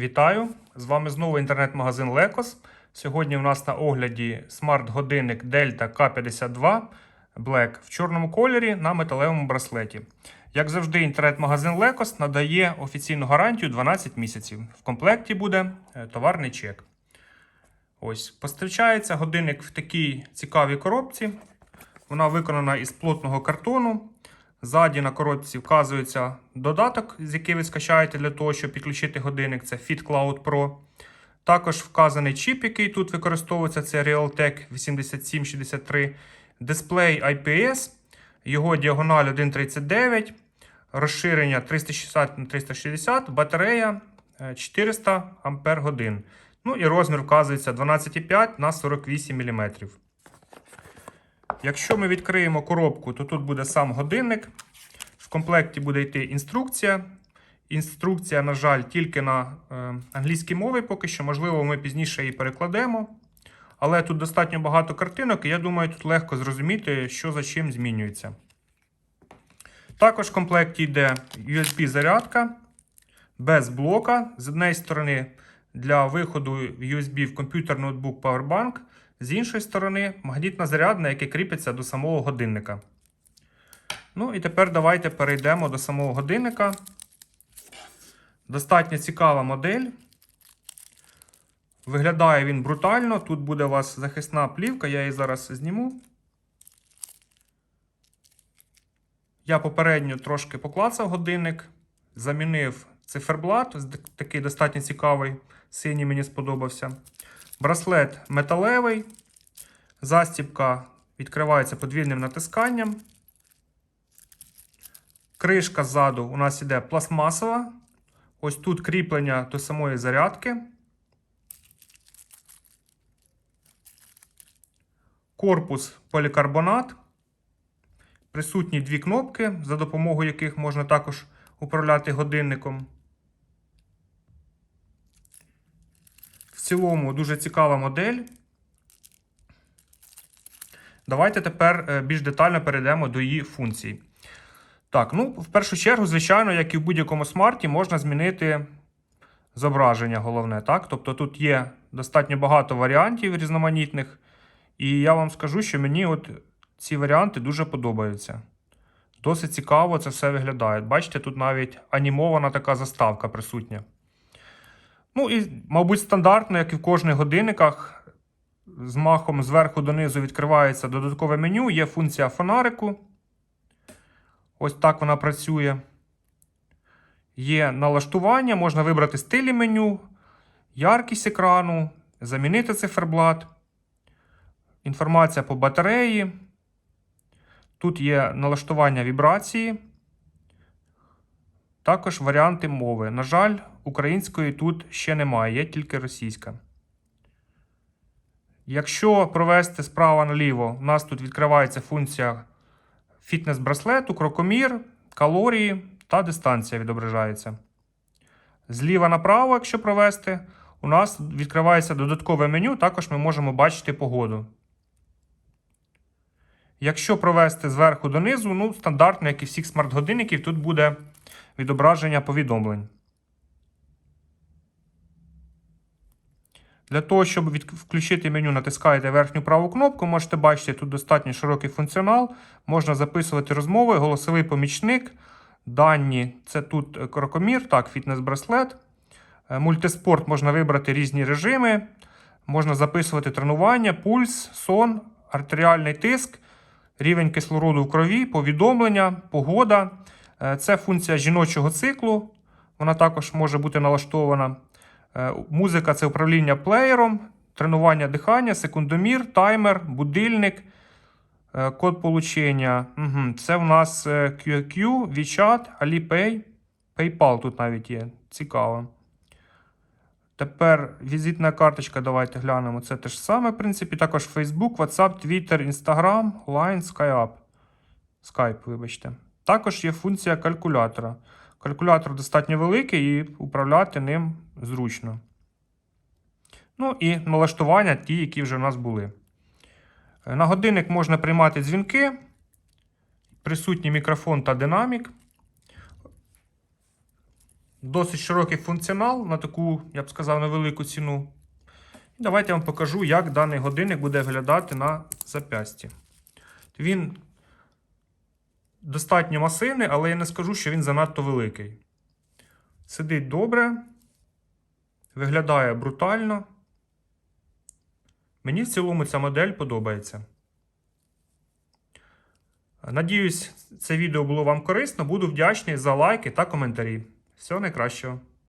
Вітаю! З вами знову інтернет-магазин Лекос. Сьогодні у нас на огляді смарт-годинник Delta K52 Black в чорному кольорі на металевому браслеті. Як завжди, інтернет-магазин Лекос надає офіційну гарантію 12 місяців. В комплекті буде е, товарний чек. Ось, Пострічається годинник в такій цікавій коробці. Вона виконана із плотного картону. Ззаді на коробці вказується додаток, з який ви скачаєте для того, щоб підключити годинник. Це FitCloud Pro. Також вказаний чіп, який тут використовується, це Realtek 8763. Дисплей IPS, його діагональ 1,39, розширення 360 на 360, батарея е, 400 Ампер годин. Ну і розмір вказується 12,5 на 48 мм. Якщо ми відкриємо коробку, то тут буде сам годинник. В комплекті буде йти інструкція. Інструкція, на жаль, тільки на е, англійській мові поки що. Можливо, ми пізніше її перекладемо. Але тут достатньо багато картинок, і я думаю, тут легко зрозуміти, що за чим змінюється. Також в комплекті йде USB-зарядка без блока. З однієї сторони, для виходу USB в комп'ютер, ноутбук, Powerbank. З іншої сторони, магнітна зарядна, яка кріпиться до самого годинника. Ну і тепер давайте перейдемо до самого годинника. Достатньо цікава модель. Виглядає він брутально. Тут буде у вас захисна плівка, я її зараз зніму. Я попередньо трошки поклацав годинник, замінив циферблат, такий достатньо цікавий, синій мені сподобався. Браслет металевий. Застібка відкривається подвійним натисканням. Кришка ззаду у нас іде пластмасова. Ось тут кріплення до самої зарядки. Корпус полікарбонат. Присутні дві кнопки, за допомогою яких можна також управляти годинником. Цілому дуже цікава модель. Давайте тепер е, більш детально перейдемо до її функцій. Так, ну, в першу чергу, звичайно, як і в будь-якому смарті, можна змінити зображення головне. так? Тобто тут є достатньо багато варіантів різноманітних. І я вам скажу, що мені от ці варіанти дуже подобаються. Досить цікаво це все виглядає. Бачите, тут навіть анімована така заставка присутня. Ну і, мабуть, стандартно, як і в кожних годинниках, з махом зверху донизу відкривається додаткове меню, є функція фонарику. Ось так вона працює. Є налаштування, можна вибрати стилі меню, яркість екрану, замінити циферблат, інформація по батареї. Тут є налаштування вібрації. Також варіанти мови. На жаль, української тут ще немає, є тільки російська. Якщо провести справа наліво, у нас тут відкривається функція фітнес-браслету, крокомір, калорії та дистанція відображається. Зліва направо, якщо провести, у нас відкривається додаткове меню, також ми можемо бачити погоду. Якщо провести зверху донизу, ну, стандартно, як і всіх смарт-годинників, тут буде відображення повідомлень. Для того, щоб від... включити меню, натискаєте верхню праву кнопку, можете бачити, тут достатньо широкий функціонал. Можна записувати розмови, голосовий помічник. Дані це тут крокомір, так, фітнес-браслет. Е, Мультиспорт можна вибрати різні режими. Можна записувати тренування, пульс, сон, артеріальний тиск, рівень кислороду в крові, повідомлення, погода. Е, Це функція жіночого циклу. Вона також може бути налаштована. Е, Музика це управління плеєром, тренування дихання, секундомір, таймер, будильник, е, код получення. Угу. Це в нас QQ, WeChat, Alipay, PayPal тут навіть є. Цікаво. Тепер візитна карточка, давайте глянемо. Це те ж саме, в принципі. Також Facebook, WhatsApp, Twitter, Instagram, Line, Skype. Skype, вибачте. Також є функція калькулятора. Калькулятор достатньо великий і управляти ним зручно. Ну і налаштування ті, які вже в нас були. На годинник можна приймати дзвінки, присутній мікрофон та динамік. Досить широкий функціонал на таку, я б сказав, невелику ціну. І давайте я вам покажу, як даний годинник буде виглядати на запясті. Він достатньо масивний, але я не скажу, що він занадто великий. Сидить добре, виглядає брутально. Мені в цілому ця модель подобається. Надіюсь, це відео було вам корисно. Буду вдячний за лайки та коментарі. Всього найкращого.